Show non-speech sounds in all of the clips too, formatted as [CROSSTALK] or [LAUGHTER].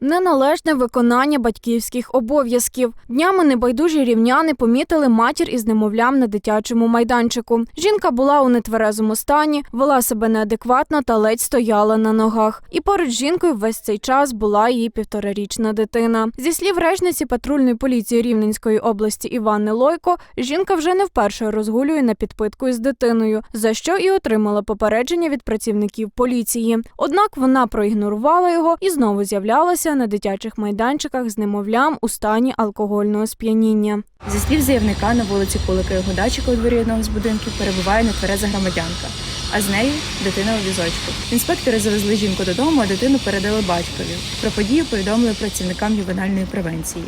Неналежне виконання батьківських обов'язків. Днями небайдужі рівняни помітили матір із немовлям на дитячому майданчику. Жінка була у нетверезому стані, вела себе неадекватно та ледь стояла на ногах. І поруч з жінкою весь цей час була її півторарічна дитина. Зі слів речниці патрульної поліції Рівненської області Іванни Лойко, жінка вже не вперше розгулює на підпитку із дитиною, за що і отримала попередження від працівників поліції. Однак вона проігнорувала його і знову з'являлася на дитячих майданчиках з немовлям у стані алкогольного сп'яніння. Зі слів заявника на вулиці Кулика його дачика у дворі одного з будинків перебуває нетвереза громадянка, а з нею дитина у візочку. Інспектори завезли жінку додому, а дитину передали батькові. Про подію повідомили працівникам ювенальної превенції.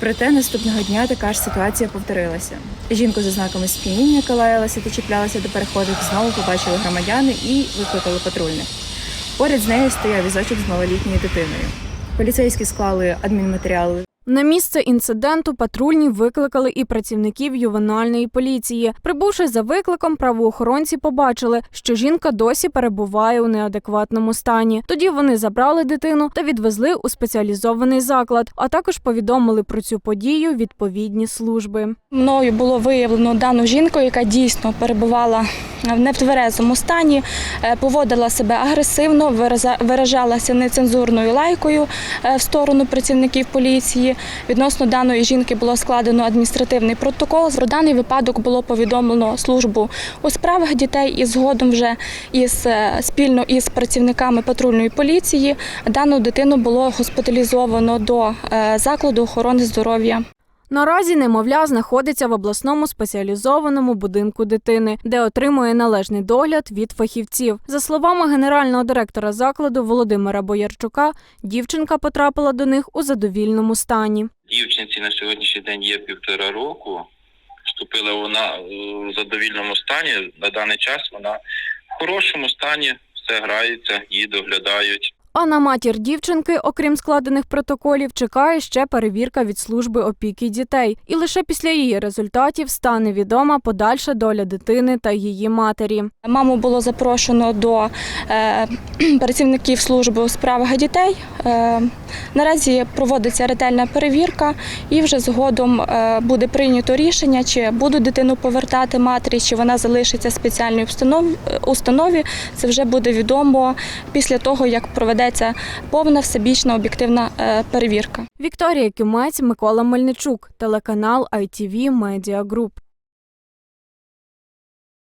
Проте наступного дня така ж ситуація повторилася. Жінку за знаками сп'яніння, яка лаялася та чіплялася до переходів, знову побачили громадяни і викликали патрульних. Поряд з нею стояв візочок з малолітньою дитиною. Поліцейські склали адмінматеріали На місце інциденту патрульні викликали і працівників ювенальної поліції. Прибувши за викликом, правоохоронці побачили, що жінка досі перебуває у неадекватному стані. Тоді вони забрали дитину та відвезли у спеціалізований заклад, а також повідомили про цю подію відповідні служби. Мною було виявлено дану жінку, яка дійсно перебувала в нетверезому стані, е, поводила себе агресивно, виражалася нецензурною лайкою е, в сторону працівників поліції. Відносно даної жінки було складено адміністративний протокол. Про даний випадок було повідомлено службу у справах дітей і згодом вже із е, спільно із працівниками патрульної поліції дану дитину було госпіталізовано до е, закладу охорони здоров'я. Наразі немовля знаходиться в обласному спеціалізованому будинку дитини, де отримує належний догляд від фахівців. За словами генерального директора закладу Володимира Боярчука, дівчинка потрапила до них у задовільному стані. Дівчинці на сьогоднішній день є півтора року. Вступила вона у задовільному стані. На даний час вона в хорошому стані, все грається, її доглядають. А на матір дівчинки, окрім складених протоколів, чекає ще перевірка від служби опіки дітей. І лише після її результатів стане відома подальша доля дитини та її матері. Маму було запрошено до е, [CLEARS THROAT] працівників служби у справах дітей. Е, наразі проводиться ретельна перевірка, і вже згодом е, буде прийнято рішення, чи буду дитину повертати матері, чи вона залишиться в спеціальній установ- установі. Це вже буде відомо після того, як проведеться повна всебічна об'єктивна е, перевірка. Вікторія Кюмець, Микола Мельничук, телеканал ITV Media Group.